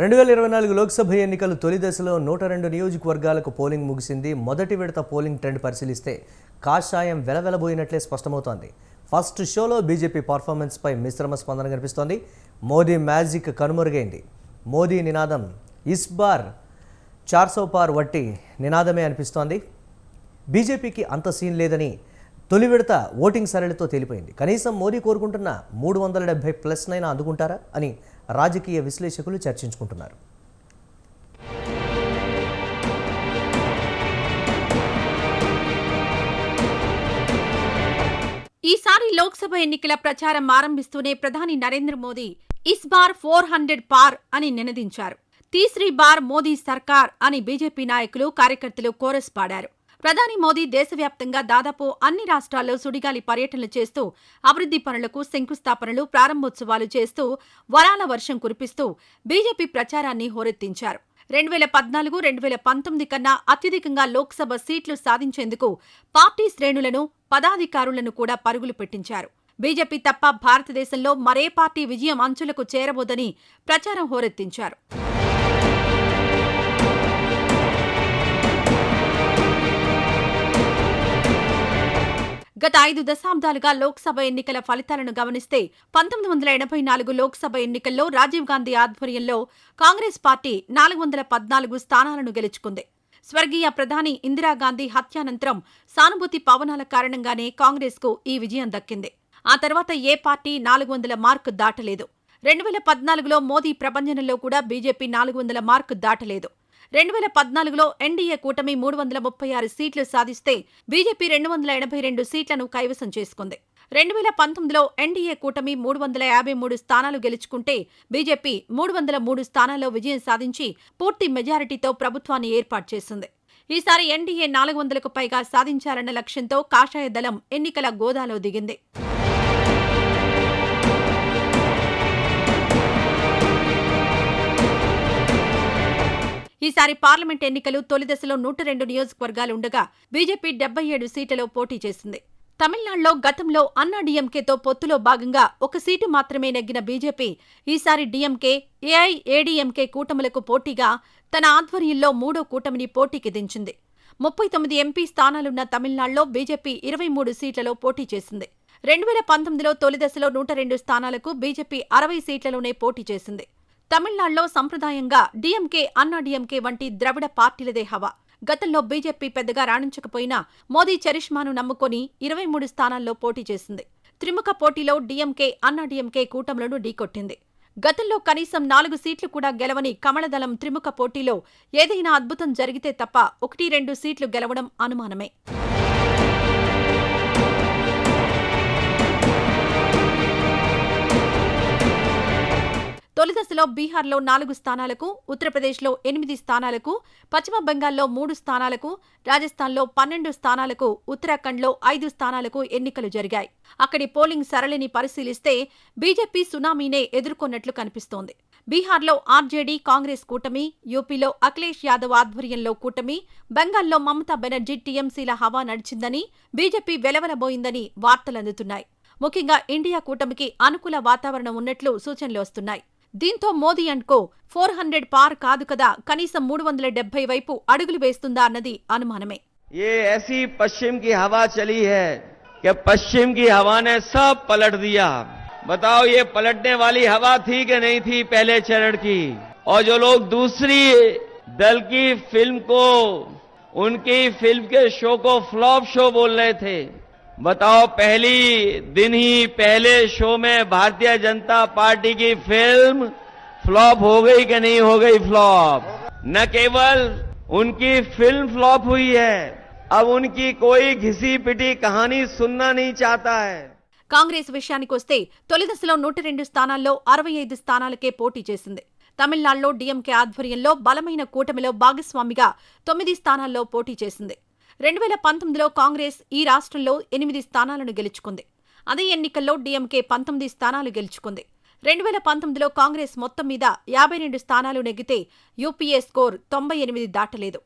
రెండు వేల ఇరవై నాలుగు లోక్సభ ఎన్నికలు తొలి దశలో నూట రెండు నియోజకవర్గాలకు పోలింగ్ ముగిసింది. మొదటి విడత పోలింగ్ ట్రెండ్ పరిశీలిస్తే కాషాయం వెలవెలబోయినట్లే స్పష్టమవుతోంది. ఫస్ట్ షోలో బీజేపీ పర్ఫార్మెన్స్పై మిశ్రమ స్పందన కనిపిస్తోంది. మోదీ మ్యాజిక్ కనుమరుగైంది. మోదీ నినాదం ఇస్ బార్ చార్సో పార్ వట్టి నినాదమే అనిపిస్తోంది. బీజేపీకి అంత సీన్ లేదని తొలి విడత ఓటింగ్ సరళితో తేలిపోయింది. కనీసం మోదీ కోరుకుంటున్న మూడు వందల డెబ్బై ప్లస్నైనా అందుకుంటారా అని రాజకీయ విశ్లేషకులు చర్చించుకుంటున్నారు. ఈసారి లోక్సభ ఎన్నికల ప్రచారం ఆరంభిస్తూనే ప్రధాని నరేంద్ర మోదీ ఇస్ బార్ ఫోర్ హండ్రెడ్ పార్ అని నినదించారు. తీస్రీ బార్ మోదీ సర్కార్ అని బీజేపీ నాయకులు కార్యకర్తలు కోరస్ పాడారు. ప్రధాని మోదీ దేశవ్యాప్తంగా దాదాపు అన్ని రాష్ట్రాల్లో సుడిగాలి పర్యటనలు చేస్తూ అభివృద్ధి పనులకు శంకుస్థాపనలు ప్రారంభోత్సవాలు చేస్తూ వరాల వర్షం కురిపిస్తూ బీజేపీ ప్రచారాన్ని హోరెత్తించారు. రెండు వేల పద్నాలుగు రెండు వేల పంతొమ్మిది కన్నా అత్యధికంగా లోక్సభ సీట్లు సాధించేందుకు పార్టీ శ్రేణులను పదాధికారులను కూడా పరుగులు పెట్టించారు. బీజేపీ తప్ప భారతదేశంలో మరే పార్టీ విజయం అంచులకు చేరబోదని ప్రచారం హోరెత్తించారు. గత ఐదు దశాబ్దాలుగా లోక్సభ ఎన్నికల ఫలితాలను గమనిస్తే పంతొమ్మిది వందల ఎనభై నాలుగు లోక్సభ ఎన్నికల్లో రాజీవ్ గాంధీ ఆధ్వర్యంలో కాంగ్రెస్ పార్టీ నాలుగు వందల పద్నాలుగు స్థానాలను గెలుచుకుంది. స్వర్గీయ ప్రధాని ఇందిరాగాంధీ హత్యానంతరం సానుభూతి పవనాల కారణంగానే కాంగ్రెస్కు ఈ విజయం దక్కింది. ఆ తర్వాత ఏ పార్టీ నాలుగు వందల మార్కు దాటలేదు. రెండు వేల పద్నాలుగులో మోదీ ప్రభంజనంలో కూడా బీజేపీ నాలుగు వందల మార్కు దాటలేదు. రెండు వేల పద్నాలుగులో ఎన్డీఏ కూటమి మూడు వందల ముప్పై ఆరు సీట్లు సాధిస్తే బీజేపీ రెండు వందల ఎనభై రెండు సీట్లను కైవసం చేసుకుంది. రెండు వేల పంతొమ్మిదిలో ఎన్డీఏ కూటమి మూడు వందల యాభై మూడు స్థానాలు గెలుచుకుంటే బీజేపీ మూడు వందల మూడు స్థానాల్లో విజయం సాధించి పూర్తి మెజారిటీతో ప్రభుత్వాన్ని ఏర్పాటు చేసింది. ఈసారి ఎన్డీఏ నాలుగు వందలకు పైగా సాధించాలన్న లక్ష్యంతో కాషాయ దళం ఎన్నికల గోదాలో దిగింది. ఈసారి పార్లమెంట్ ఎన్నికలు తొలి దశలో నూట రెండు నియోజకవర్గాలు ఉండగా బీజేపీ డెబ్బై ఏడు సీట్లలో పోటీ చేసింది. తమిళనాడులో గతంలో అన్నా డీఎంకేతో పొత్తులో భాగంగా ఒక సీటు మాత్రమే నెగ్గిన బీజేపీ ఈసారి డీఎంకే ఏఐఏడీఎంకే కూటములకు పోటీగా తన ఆధ్వర్యంలో మూడో కూటమిని పోటీకి దించింది. ముప్పై తొమ్మిది ఎంపీ స్థానాలున్న తమిళనాడులో బీజేపీ ఇరవై మూడు సీట్లలో పోటీ చేసింది. రెండు వేల పంతొమ్మిదిలో తొలి దశలో నూట రెండు స్థానాలకు బీజేపీ అరవై సీట్లలోనే పోటీ చేసింది. తమిళనాడులో సంప్రదాయంగా డీఎంకే అన్నాడీఎంకే వంటి ద్రవిడ పార్టీలదే హవా. గతంలో బీజేపీ పెద్దగా రాణించకపోయినా మోదీ చరిష్మాను నమ్ముకొని ఇరవై మూడు స్థానాల్లో పోటీ చేసింది. త్రిముఖ పోటీలో డీఎంకే అన్నాడీఎంకే కూటములను ఢీకొట్టింది. గతంలో కనీసం నాలుగు సీట్లు కూడా గెలవని కమలదళం త్రిముఖ పోటీలో ఏదైనా అద్భుతం జరిగితే తప్ప ఒకటి రెండు సీట్లు గెలవడం అనుమానమే. తొలి దశలో బీహార్లో నాలుగు స్థానాలకు ఉత్తరప్రదేశ్లో ఎనిమిది స్థానాలకు పశ్చిమ బెంగాల్లో మూడు స్థానాలకు రాజస్థాన్లో పన్నెండు స్థానాలకు ఉత్తరాఖండ్లో ఐదు స్థానాలకు ఎన్నికలు జరిగాయి. అక్కడి పోలింగ్ సరళిని పరిశీలిస్తే బీజేపీ సునామీనే ఎదుర్కొన్నట్లు కనిపిస్తోంది. బీహార్లో ఆర్జేడీ కాంగ్రెస్ కూటమి యూపీలో అఖిలేష్ యాదవ్ ఆధ్వర్యంలో కూటమి బెంగాల్లో మమతా బెనర్జీ టీఎంసీల హవా నడిచిందని బీజేపీ వెలవెలబోయిందని వార్తలందుతున్నాయి. ముఖ్యంగా ఇండియా కూటమికి అనుకూల వాతావరణం ఉన్నట్లు సూచనలు వస్తున్నాయి. దీంతో Modi and co four hundred పార్ కాదు కదా కనీసం మూడు వందల డెబ్బై వైపు అడుగులు వేస్తుందా అన్నది అనుమానమే ये ऐसी पश्चिम की हवा चली है कि पश्चिम की हवा ने सब पलट दिया बताओ ये पलटने वाली हवा थी कि नहीं थी पहले चरण की और जो लोग दूसरी दल की फिल्म को उनकी फिल्म के शो को फ्लॉप शो बोल रहे थे बताओ पहली दिन ही पहले शो में भारतीय जनता पार्टी की फिल्म फ्लॉप हो गई कि नहीं हो गई फ्लॉप न केवल उनकी फिल्म फ्लॉप हुई है अब उनकी कोई घिसी पिटी कहानी सुनना नहीं चाहता है కాంగ్రెస్ విషయానికొస్తే తొలి దశలో నూట రెండు స్థానాల్లో అరవై ఐదు స్థానాలకే పోటీ చేసింది తమిళనాడులో డీఎంకే ఆధ్వర్యంలో బలమైన కూటమిలో భాగస్వామిగా తొమ్మిది స్థానాల్లో పోటీ చేసింది రెండు వేల పంతొమ్మిదిలో కాంగ్రెస్ ఈ రాష్ట్రంలో ఎనిమిది స్థానాలను గెలుచుకుంది. అదే ఎన్నికల్లో డీఎంకే పంతొమ్మిది స్థానాలు గెలుచుకుంది. రెండు వేల పంతొమ్మిదిలో కాంగ్రెస్ మొత్తం మీద యాభై రెండు స్థానాలు నెగ్గితే యూపీఏ స్కోర్ తొంభై ఎనిమిది దాటలేదు.